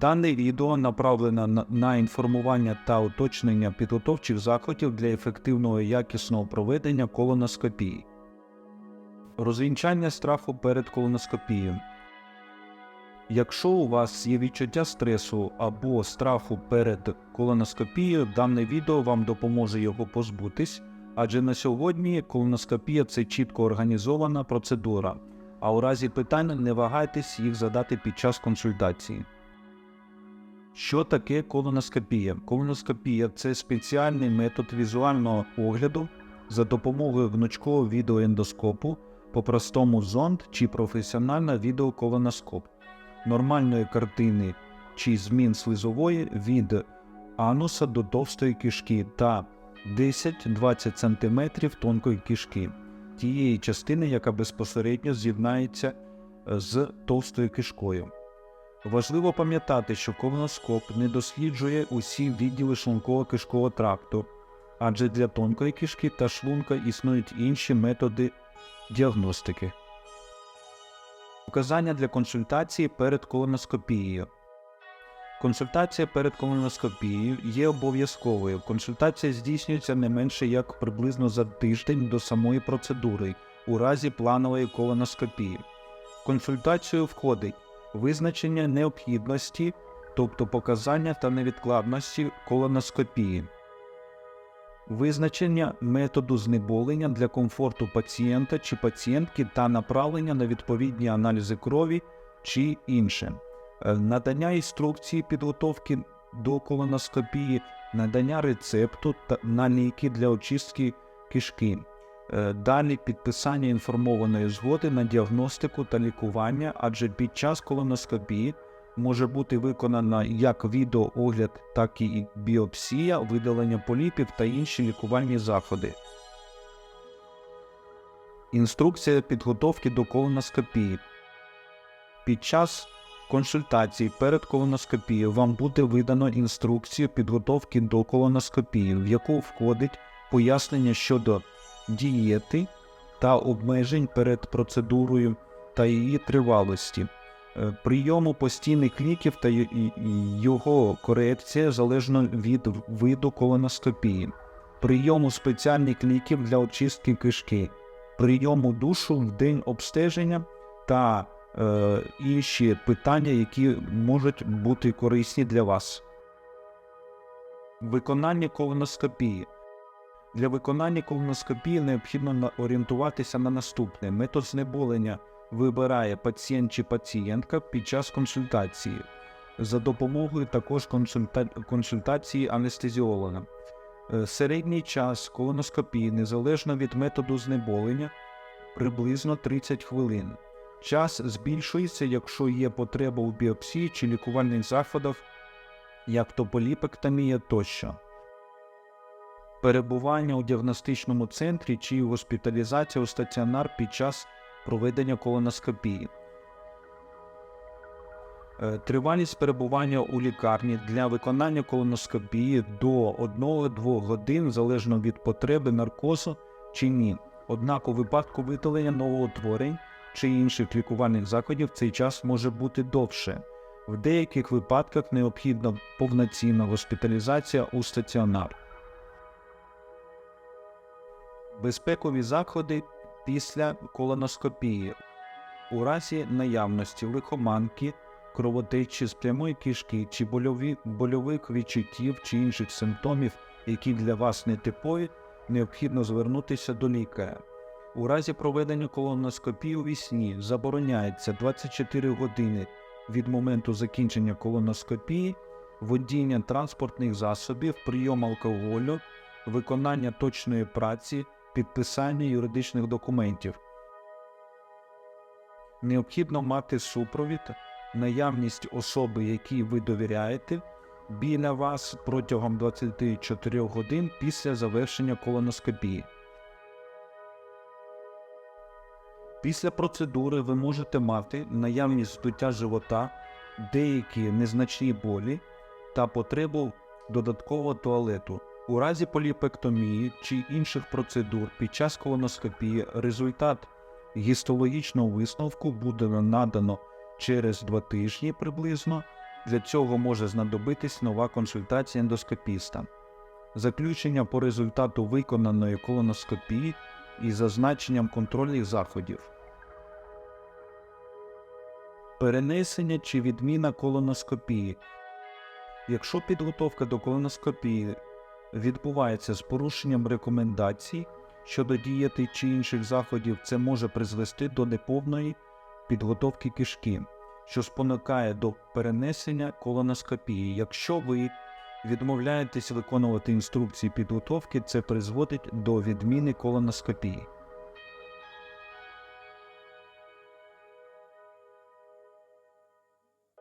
Дане відео направлено на- інформування та уточнення підготовчих заходів для ефективного і якісного проведення колоноскопії. Розвінчання страху перед колоноскопією. Якщо у вас є відчуття стресу або страху перед колоноскопією, дане відео вам допоможе його позбутись, адже на сьогодні колоноскопія це чітко організована процедура, а у разі питань не вагайтесь їх задати під час консультації. Що таке колоноскопія? Колоноскопія це спеціальний метод візуального огляду за допомогою гнучкового відеоендоскопу, по-простому зонд чи професіональна відеоколоноскоп, нормальної картини чи змін слизової від ануса до товстої кишки та 10-20 см тонкої кишки, тієї частини, яка безпосередньо з'єднається з товстою кишкою. Важливо пам'ятати, що колоноскоп не досліджує усі відділи шлунково-кишкового тракту, адже для тонкої кишки та шлунка існують інші методи діагностики. Показання для консультації перед колоноскопією. Консультація перед колоноскопією є обов'язковою. Консультація здійснюється не менше як приблизно за тиждень до самої процедури у разі планової колоноскопії. Консультацію входить визначення необхідності, тобто показання та невідкладності колоноскопії, визначення методу знеболення для комфорту пацієнта чи пацієнтки та направлення на відповідні аналізи крові чи інше, Е, надання інструкції підготовки до колоноскопії, надання рецепту на ліки для очистки кишки. Е, Далі підписання інформованої згоди на діагностику та лікування, адже під час колоноскопії може бути виконана як відеоогляд, так і біопсія, видалення поліпів та інші лікувальні заходи. Інструкція підготовки до колоноскопії. Під час консультації перед колоноскопією вам буде видано інструкцію підготовки до колоноскопії, в яку входить пояснення щодо дієти та обмежень перед процедурою та її тривалості, е, прийому постійних ліків та його корекція залежно від виду колоноскопії, прийому спеціальних ліків для очистки кишки, прийому душу в день обстеження та е, інші питання, які можуть бути корисні для вас. Виконання колоноскопії. Для виконання колоноскопії необхідно орієнтуватися на наступне: метод знеболення вибирає пацієнт чи пацієнтка під час консультації за допомогою також консульта... консультації анестезіолога. Е, Середній час колоноскопії незалежно від методу знеболення приблизно 30 хвилин. Час збільшується, якщо є потреба у біопсії чи лікувальних заходах, як то поліпектомія тощо перебування у діагностичному центрі чи госпіталізація у стаціонар під час проведення колоноскопії. Е, Тривалість перебування у лікарні для виконання колоноскопії до 1-2 годин залежно від потреби наркозу чи ні. Однак у випадку видалення новоутворень чи інших лікувальних заходів цей час може бути довше. В деяких випадках необхідна повноцінна госпіталізація у стаціонар. Безпекові заходи після колоноскопії. У разі наявності лихоманки, кровотечі з прямої кишки чи больові, больових відчуттів чи інших симптомів, які для вас не типові, необхідно звернутися до лікаря. У разі проведення колоноскопії у вісні забороняється 24 години від моменту закінчення колоноскопії, водіння транспортних засобів, прийом алкоголю, виконання точної праці, підписання юридичних документів. Необхідно мати супровід, наявність особи, якій ви довіряєте, біля вас протягом 24 годин після завершення колоноскопії. Після процедури ви можете мати наявність здуття живота, деякі незначні болі та потребу додаткового туалету. У разі поліпектомії чи інших процедур під час колоноскопії результат гістологічного висновку буде надано через 2 тижні приблизно Для цього може знадобитись нова консультація ендоскопіста. Заключення по результату виконаної колоноскопії із зазначенням контрольних заходів. Перенесення чи відміна колоноскопії. Якщо підготовка до колоноскопії відбувається з порушенням рекомендацій щодо дієти чи інших заходів, це може призвести до неповної підготовки кишки, що спонукає до перенесення колоноскопії. Якщо ви відмовляєтесь виконувати інструкції підготовки, це призводить до відміни колоноскопії.